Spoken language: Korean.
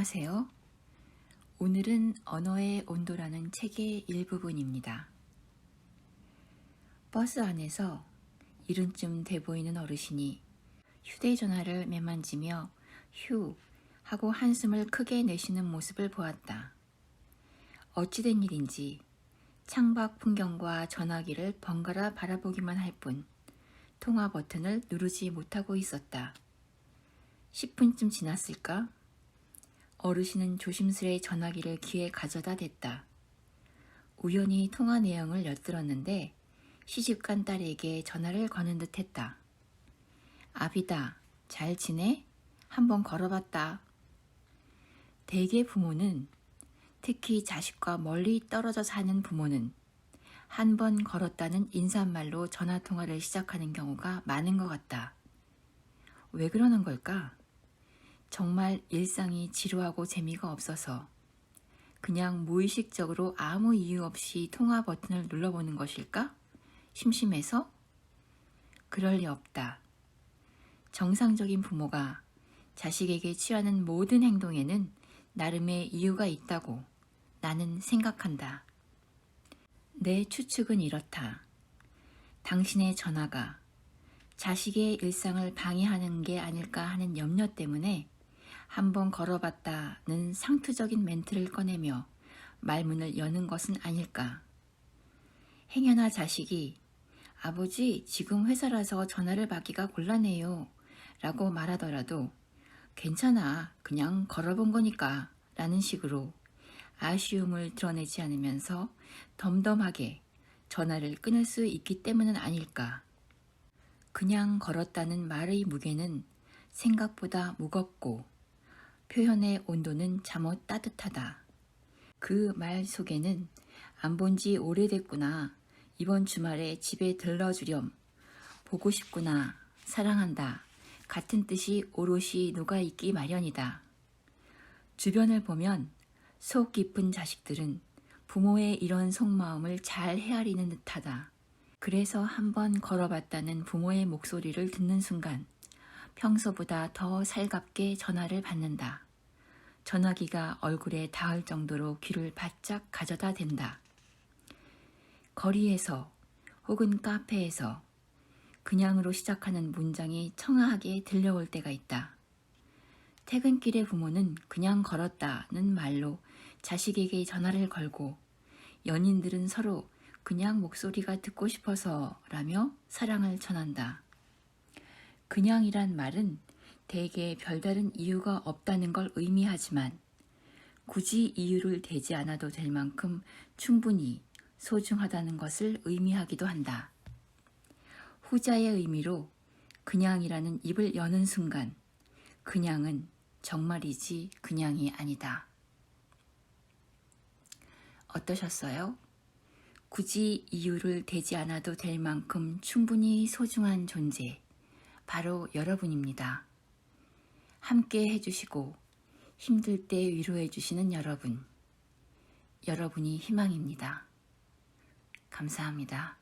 안녕하세요. 오늘은 언어의 온도라는 책의 일부분입니다. 버스 안에서 이른쯤 돼 보이는 어르신이 휴대전화를 매만지며 휴 하고 한숨을 크게 내쉬는 모습을 보았다. 어찌된 일인지 창밖 풍경과 전화기를 번갈아 바라보기만 할 뿐 통화 버튼을 누르지 못하고 있었다. 10분쯤 지났을까? 어르신은 조심스레 전화기를 귀에 가져다 댔다. 우연히 통화 내용을 엿들었는데 시집간 딸에게 전화를 거는 듯 했다. 아비다, 잘 지내? 한번 걸어봤다. 대개 부모는 특히 자식과 멀리 떨어져 사는 부모는 한 번 걸었다는 인사말로 전화통화를 시작하는 경우가 많은 것 같다. 왜 그러는 걸까? 정말 일상이 지루하고 재미가 없어서 그냥 무의식적으로 아무 이유 없이 통화 버튼을 눌러보는 것일까? 심심해서? 그럴 리 없다. 정상적인 부모가 자식에게 취하는 모든 행동에는 나름의 이유가 있다고 나는 생각한다. 내 추측은 이렇다. 당신의 전화가 자식의 일상을 방해하는 게 아닐까 하는 염려 때문에 한번 걸어봤다는 상투적인 멘트를 꺼내며 말문을 여는 것은 아닐까. 행여나 자식이 아버지 지금 회사라서 전화를 받기가 곤란해요 라고 말하더라도 괜찮아 그냥 걸어본 거니까 라는 식으로 아쉬움을 드러내지 않으면서 덤덤하게 전화를 끊을 수 있기 때문은 아닐까. 그냥 걸었다는 말의 무게는 생각보다 무겁고 표현의 온도는 잠옷 따뜻하다. 그 말 속에는 안 본 지 오래됐구나. 이번 주말에 집에 들러주렴. 보고 싶구나. 사랑한다. 같은 뜻이 오롯이 녹아있기 마련이다. 주변을 보면 속 깊은 자식들은 부모의 이런 속마음을 잘 헤아리는 듯하다. 그래서 한번 걸어봤다는 부모의 목소리를 듣는 순간 평소보다 더 살갑게 전화를 받는다. 전화기가 얼굴에 닿을 정도로 귀를 바짝 가져다 댄다. 거리에서 혹은 카페에서 그냥으로 시작하는 문장이 청아하게 들려올 때가 있다. 퇴근길의 부모는 그냥 걸었다는 말로 자식에게 전화를 걸고 연인들은 서로 그냥 목소리가 듣고 싶어서 라며 사랑을 전한다. 그냥이란 말은 대개 별다른 이유가 없다는 걸 의미하지만 굳이 이유를 대지 않아도 될 만큼 충분히 소중하다는 것을 의미하기도 한다. 후자의 의미로 그냥이라는 입을 여는 순간 그냥은 정말이지 그냥이 아니다. 어떠셨어요? 굳이 이유를 대지 않아도 될 만큼 충분히 소중한 존재, 바로 여러분입니다. 함께 해주시고 힘들 때 위로해주시는 여러분, 여러분이 희망입니다. 감사합니다.